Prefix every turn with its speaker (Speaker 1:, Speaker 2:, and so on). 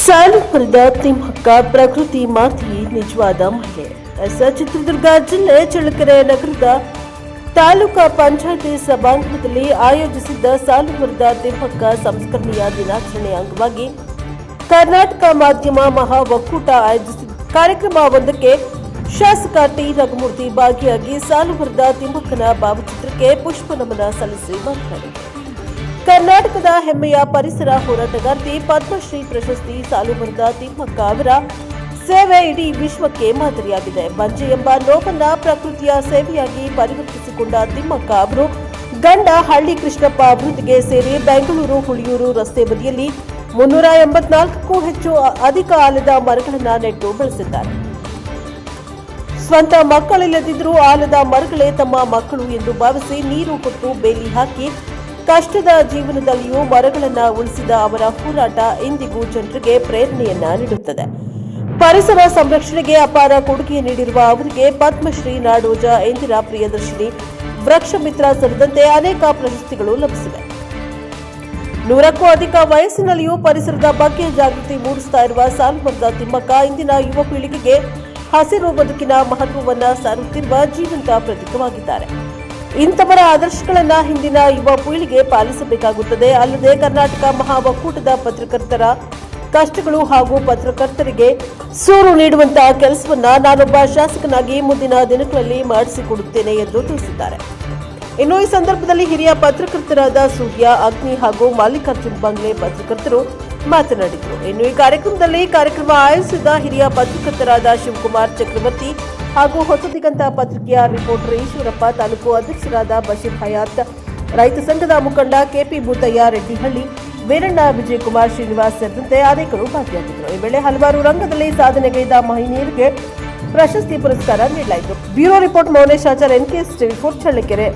Speaker 1: ಸಾಲುಪುರದ ತಿಮ್ಮಕ್ಕ ಪ್ರಕೃತಿ ಮಾತಿ ನಿಜವಾದ ಮಹಿಳೆ. ಎಸ್ ಚಿತ್ರದುರ್ಗ ಜಿಲ್ಲೆ ಚಳ್ಳಕೆರೆ ನಗರದ ತಾಲೂಕಾ ಪಂಚಾಯತಿ ಸಭಾಂಗಣದಲ್ಲಿ ಆಯೋಜಿಸಿದ್ದ ಸಾಲುಮರದ ತಿಮ್ಮಕ್ಕ ಸಂಸ್ಕರಣೆಯ ದಿನಾಚರಣೆ ಅಂಗವಾಗಿ ಕರ್ನಾಟಕ ಮಾಧ್ಯಮ ಮಹಾ ಒಕ್ಕೂಟ ಆಯೋಜಿಸಿದ ಕಾರ್ಯಕ್ರಮವೊಂದಕ್ಕೆ ಶಾಸಕ ಟಿ ರಘುಮೂರ್ತಿ ಭಾಗಿಯಾಗಿ ಸಾಲುಮರದ ತಿಮ್ಮಕ್ಕನ ಭಾವಚಿತ್ರಕ್ಕೆ ಪುಷ್ಪ ನಮನ ಸಲ್ಲಿಸಿ ಮಾತನಾಡಿದರು. ಕರ್ನಾಟಕದ ಹೆಮ್ಮೆಯ ಪರಿಸರ ಹೋರಾಟಗಾರ್ತಿ ಪದ್ಮಶ್ರೀ ಪ್ರಶಸ್ತಿ ಸಾಲು ಬಂದ ತಿಮ್ಮಕ್ಕ ಅವರ ಸೇವೆ ಇಡೀ ವಿಶ್ವಕ್ಕೆ ಮಾದರಿಯಾಗಿದೆ. ಬಂಜೆ ಎಂಬ ನೋವನ್ನ ಪ್ರಕೃತಿಯ ಸೇವೆಯಾಗಿ ಪರಿವರ್ತಿಸಿಕೊಂಡ ತಿಮ್ಮಕ್ಕ ಅವರು ಗಂಡ ಹಳ್ಳಿ ಕೃಷ್ಣಪ್ಪ ಅಭಿವೃದ್ಧಿಗೆ ಸೇರಿ ಬೆಂಗಳೂರು, ಹುಳಿಯೂರು ರಸ್ತೆ ಬದಿಯಲ್ಲಿ ಮುನ್ನೂರ ಎಂಬತ್ನಾಲ್ಕಕ್ಕೂ ಹೆಚ್ಚು ಅಧಿಕ ಆಲದ ಮರಗಳನ್ನು ನೆಟ್ಟು ಬೆಳೆಸಿದ್ದಾರೆ. ಸ್ವಂತ ಮಕ್ಕಳಿಲ್ಲದಿದ್ದರೂ ಆಲದ ಮರಗಳೇ ತಮ್ಮ ಮಕ್ಕಳು ಎಂದು ಭಾವಿಸಿ ನೀರು ಕೊಟ್ಟು ಬೇಲಿ ಹಾಕಿ ಕಷ್ಟದ ಜೀವನದಲ್ಲಿಯೂ ಮರಗಳನ್ನು ಉಳಿಸಿದ ಅವರ ಹೋರಾಟ ಇಂದಿಗೂ ಜನರಿಗೆ ಪ್ರೇರಣೆಯನ್ನ ನೀಡುತ್ತದೆ. ಪರಿಸರ ಸಂರಕ್ಷಣೆಗೆ ಅಪಾರ ಕೊಡುಗೆ ನೀಡಿರುವ ಅವರಿಗೆ ಪದ್ಮಶ್ರೀ ನಾಡೋಜ ಇಂದಿರಾ ಪ್ರಿಯದರ್ಶಿನಿ, ವೃಕ್ಷ ಮಿತ್ರ ಸೇರಿದಂತೆ ಅನೇಕ ಪ್ರಶಸ್ತಿಗಳು ಲಭಿಸಿವೆ. ನೂರಕ್ಕೂ ಅಧಿಕ ವಯಸ್ಸಿನಲ್ಲಿಯೂ ಪರಿಸರದ ಬಗ್ಗೆ ಜಾಗೃತಿ ಮೂಡಿಸ್ತಾ ಇರುವ ಸಾಲುಮರದ ತಿಮ್ಮಕ್ಕ ಇಂದಿನ ಯುವ ಪೀಳಿಗೆಗೆ ಹಸಿರು ಬದುಕಿನ ಮಹತ್ವವನ್ನು ಸಾರುತ್ತಿರುವ ಜೀವಂತ ಪ್ರತೀಕವಾಗಿದ್ದಾರೆ. ಇಂಥವರ ಆದರ್ಶಗಳನ್ನ ಹಿಂದಿನ ಯುವ ಪೀಳಿಗೆ ಪಾಲಿಸಬೇಕಾಗುತ್ತದೆ. ಅಲ್ಲದೆ ಕರ್ನಾಟಕ ಮಹಾ ಒಕ್ಕೂಟದ ಪತ್ರಕರ್ತರ ಕಷ್ಟಗಳು ಹಾಗೂ ಪತ್ರಕರ್ತರಿಗೆ ಸೂರು ನೀಡುವಂತಹ ಕೆಲಸವನ್ನ ನಾನೊಬ್ಬ ಶಾಸಕನಾಗಿ ಮುಂದಿನ ದಿನಗಳಲ್ಲಿ ಮಾಡಿಸಿಕೊಡುತ್ತೇನೆ ಎಂದು ತಿಳಿಸಿದ್ದಾರೆ. ಇನ್ನು ಈ ಸಂದರ್ಭದಲ್ಲಿ ಹಿರಿಯ ಪತ್ರಕರ್ತರಾದ ಸೂರ್ಯ ಅಗ್ನಿ ಹಾಗೂ ಮಲ್ಲಿಕಾರ್ಜುನ್ ಬಂಗ್ಲೆ ಪತ್ರಕರ್ತರು ಮಾತನಾಡಿದರು. ಇನ್ನು ಈ ಕಾರ್ಯಕ್ರಮದಲ್ಲಿ ಕಾರ್ಯಕ್ರಮ ಆಯೋಜಿಸಿದ ಹಿರಿಯ ಪತ್ರಕರ್ತರಾದ ಶಿವಕುಮಾರ್ ಚಕ್ರವರ್ತಿ ಹಾಗೂ ಹೊಸದಿಗಂತ ಪತ್ರಿಕೆಯ ರಿಪೋರ್ಟರ್ ಈಶ್ವರಪ್ಪ, ತಾಲೂಕು ಅಧ್ಯಕ್ಷರಾದ ಬಶೀರ್ ಹಯಾತ್, ರೈತ ಸಂಘದ ಮುಖಂಡ ಕೆಪಿ ಭೂತಯ್ಯ ರೆಡ್ಡಿಹಳ್ಳಿ, ವೀರಣ್ಣ ವಿಜಯಕುಮಾರ್ ಶ್ರೀನಿವಾಸ್ ಸೇರಿದಂತೆ ಅನೇಕರು ಭಾಗಿಯಾಗಿದ್ದರು. ಈ ವೇಳೆ ಹಲವಾರು ರಂಗದಲ್ಲಿ ಸಾಧನೆಗೈದ ಮಹಿಳೆಯರಿಗೆ ಪ್ರಶಸ್ತಿ ಪುರಸ್ಕಾರ ನೀಡಲಾಯಿತು. Bureau report Mounesh Achar NKS TV four Challakere